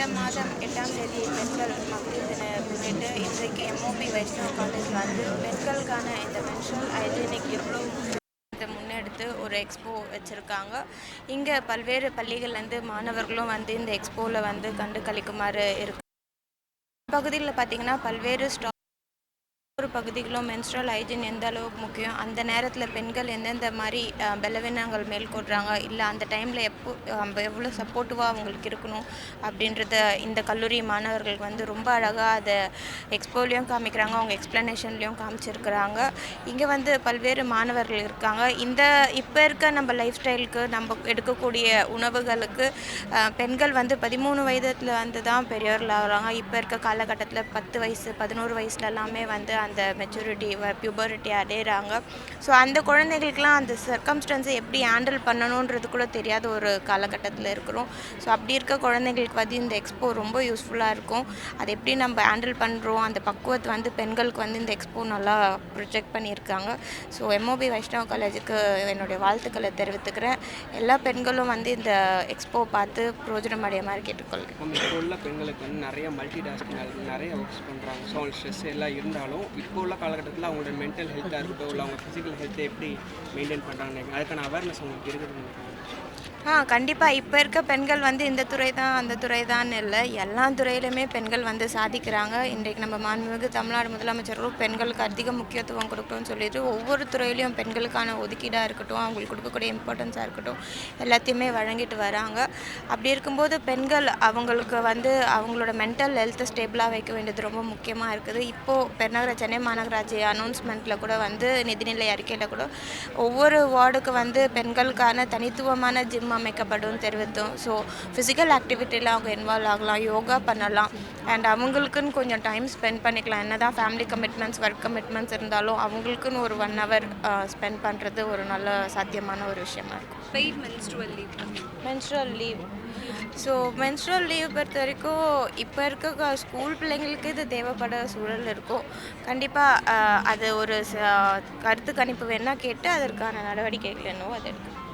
இந்த மாதம் எட்டாம் தேதி பெண்கள் மகளிர் தின முன்னிட்டு இன்றைக்கு எம்ஓபி வைஷ்ணவ் காலேஜ் வந்து பெண்களுக்கான இந்த மென்ஸ்ட்ரல் ஹைஜீனிக் எவ்வளோ முன்னெடுத்து ஒரு எக்ஸ்போ வச்சுருக்காங்க. இங்கே பல்வேறு பள்ளிகள்லேருந்து மாணவர்களும் வந்து இந்த எக்ஸ்போவில் வந்து கண்டு கழிக்குமாறு இருக்கு. பகுதியில் பார்த்திங்கன்னா பல்வேறு ஸ்டா ஒரு பகுதிகளும் மென்ஸ்ட்ரல் ஹைஜீன் எந்த அளவுக்கு முக்கியம்? அந்த நேரத்தில் பெண்கள் எந்தெந்த மாதிரி பலவீனங்கள் மேற்கொள்கிறாங்க இல்லை அந்த டைமில் எப்போ நம்ம எவ்வளோ சப்போர்ட்டிவாக அவங்களுக்கு இருக்கணும்? அப்படின்றத இந்த கல்லூரி மாணவர்களுக்கு வந்து ரொம்ப அழகாக அதை எக்ஸ்போலையும் காமிக்கிறாங்க. அவங்க எக்ஸ்ப்ளனேஷன்லேயும் காமிச்சிருக்கிறாங்க. இங்கே வந்து பல்வேறு மாணவர்கள் இருக்காங்க. இந்த இப்போ இருக்க நம்ம லைஃப் ஸ்டைலுக்கு நம்ம எடுக்கக்கூடிய உணவுகளுக்கு பெண்கள் வந்து பதிமூணு வயதில் வந்து தான் பெரியவர்கள் ஆகிறாங்க இப்போ இருக்க காலகட்டத்தில் பத்து வயசு பதினோரு வயசுல எல்லாமே வந்து அந்த மெச்சூரிட்டி பியூபரிட்டி அடையிறாங்க. ஸோ அந்த குழந்தைகளுக்கெலாம் அந்த சர்க்கம்ஸ்டன்ஸை எப்படி ஹேண்டில் பண்ணணுன்றது கூட தெரியாத ஒரு காலகட்டத்தில் இருக்கிறோம். ஸோ அப்படி இருக்க குழந்தைங்களுக்கு வந்து இந்த எக்ஸ்போ ரொம்ப யூஸ்ஃபுல்லாக இருக்கும். அதை எப்படி நம்ம ஹேண்டில் பண்ணுறோம் அந்த பக்குவத்தை வந்து பெண்களுக்கு வந்து இந்த எக்ஸ்போ நல்லா ப்ரொஜெக்ட் பண்ணியிருக்காங்க. ஸோ எம்ஓபி வைஷ்ணவ காலேஜுக்கு என்னுடைய வாழ்த்துக்களை தெரிவித்துக்கிறேன். எல்லா பெண்களும் வந்து இந்த எக்ஸ்போ பார்த்து பிரோஜனம் அடைய மாதிரி கேட்டுக்கொள்கிறேன் இப்போ உள்ள பெண்களுக்கு வந்து நிறைய மல்டி டாஸ்கிங் நிறைய ஒர்க்ஸ் பண்ணுறாங்க ஸோ ஸ்ட்ரெஸ் எல்லாம் இருந்தாலும் இப்போ உள்ள காலகட்டத்தில் அவங்களோட மென்டல் ஹெல்த்தாக இருக்கட்டும் இல்லை அவங்க ஃபிசிக்கல் ஹெல்த்தை எப்படி மெயின்டைன் பண்ணுறாங்க அதுக்கான அவேர்னஸ் அவங்களுக்கு இருக்குது ஆ கண்டிப்பாக இப்போ இருக்க பெண்கள் வந்து இந்த துறை தான் அந்த துறை தான் இல்லை. எல்லா துறையிலுமே பெண்கள் வந்து சாதிக்கிறாங்க. இன்றைக்கு நம்ம மாண்புமிகு தமிழ்நாடு முதலமைச்சரும் பெண்களுக்கு அதிக முக்கியத்துவம் கொடுக்கணும்னு சொல்லிட்டு ஒவ்வொரு துறையிலையும் பெண்களுக்கான ஒதுக்கீடாக இருக்கட்டும் அவங்களுக்கு கொடுக்கக்கூடிய இம்பார்ட்டன்ஸாக இருக்கட்டும் எல்லாத்தையுமே வழங்கிட்டு வராங்க. அப்படி இருக்கும்போது பெண்கள் அவங்களுக்கு வந்து அவங்களோட மென்டல் ஹெல்த்தை ஸ்டேபிளாக வைக்க வேண்டியது ரொம்ப முக்கியமாக இருக்குது. இப்போது பெருநகர சென்னை மாநகராட்சி அனௌன்ஸ்மெண்ட்டில் கூட வந்து நிதிநிலை அறிக்கையில் கூட ஒவ்வொரு வார்டுக்கு வந்து பெண்களுக்கான தனித்துவமான ஜிம் அமைக்கப்படும் தெரிவித்தோம். ஸோ ஃபிசிக்கல் ஆக்டிவிட்டியில் அவங்க இன்வால்வ் ஆகலாம். யோகா பண்ணலாம். அண்ட் அவங்களுக்குன்னு கொஞ்சம் டைம் ஸ்பெண்ட் பண்ணிக்கலாம். என்ன தான் ஃபேமிலி கமிட்மெண்ட்ஸ் ஒர்க் கமிட்மெண்ட்ஸ் இருந்தாலும் அவங்களுக்குன்னு ஒரு ஒன் ஹவர் ஸ்பெண்ட் பண்ணுறது ஒரு நல்ல சாத்தியமான ஒரு விஷயமா இருக்கும். Paid menstrual leave. Menstrual leave so menstrual leave பொறுத்த வரைக்கும் இப்போ இருக்க ஸ்கூல் பிள்ளைங்களுக்கு இது தேவைப்பட சூழல் இருக்கும். கண்டிப்பாக அது ஒரு கருத்து கணிப்பு வேணால் கேட்டு அதற்கான நடவடிக்கைகள் என்னவோ அதை எடுக்கணும்